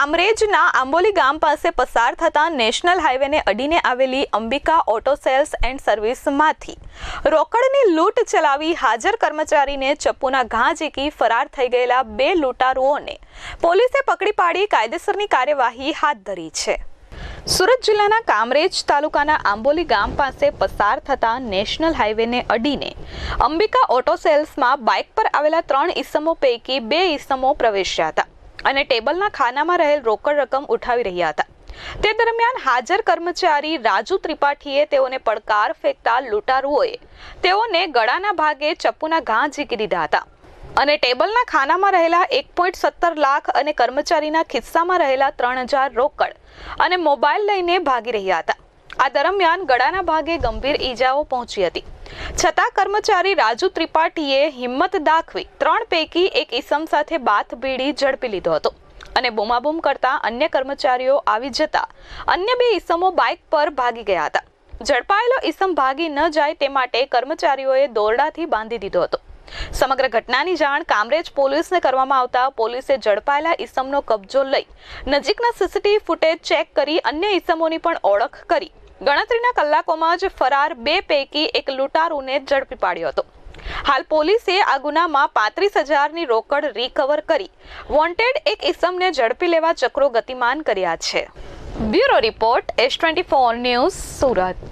કામરેજના આંબોલી ગામ પાસે પસાર થતા નેશનલ હાઈવેને અડીને આવેલી અંબિકા ઓટો સેલ્સ એન્ડ સર્વિસમાંથી રોકડની લૂંટ ચલાવી હાજર કર્મચારીને ચપ્પુના ઘા ઝીકી ફરાર થઈ ગયેલા બે લૂંટારુઓને પોલીસે પકડી પાડી કાયદેસરની કાર્યવાહી હાથ ધરી છે. સુરત જિલ્લાના કામરેજ તાલુકાના આંબોલી ગામ પાસે પસાર થતા નેશનલ હાઈવેને અડીને અંબિકા ઓટો સેલ્સમાં બાઇક પર આવેલા ત્રણ ઈસમો પૈકી બે ઈસમો પ્રવેશ્યા હતા. અને ટેબલના ખાનામાં રહેલ રોકડ રકમ ઉઠાવી રહ્યા હતા. તે દરમિયાન હાજર કર્મચારી રાજુ ત્રિપાઠીએ તેઓને પડકાર ફેંકતા લૂંટારુઓએ તેઓને ગળાના ભાગે ચપ્પુના ઘા ઝીકી દીધા હતા. અને ટેબલના ખાનામાં રહેલા એક પોઈન્ટ સત્તર લાખ અને કર્મચારીના ખિસ્સામાં રહેલા ત્રણ હજાર રોકડ અને મોબાઈલ લઈને ભાગી રહ્યા હતા. આ દરમિયાન ગળાના ભાગે ગંભીર ઈજાઓ પહોંચી હતી. છતાં કર્મચારી રાજુ ત્રિપાઠીએ હિંમત દાખવી ત્રણ પૈકી એક ઈસમ સાથે બાથ ભીડી ઝડપી લીધો હતો અને બૂમાબૂમ કરતા અન્ય કર્મચારીઓ આવી જતા અન્ય બે ઈસમો બાઇક પર ભાગી ગયા હતા. ઝડપાયેલો ઈસમ ભાગી ન જાય તે માટે કર્મચારીઓએ દોરડાથી બાંધી દીધો હતો. સમગ્ર ઘટનાની જાણ કામરેજ પોલીસને કરવામાં આવતા પોલીસે ઝડપાયેલા ઈસમનો કબજો લઈ નજીકના સીસીટીવી ફૂટેજ ચેક કરી અન્ય ઈસમોની પણ ઓળખ કરી ગણતરીના કલાકોમાં જ ફરાર બે પૈકી એક લૂંટારૂને ઝડપી પાડ્યો હતો. હાલ પોલીસે આ ગુનામાં પાંત્રીસ હજારની રોકડ રિકવર કરી વોન્ટેડ એક ઇસમને ઝડપી લેવા ચક્રો ગતિમાન કર્યા છે. Bureau report S twenty four news, Surat.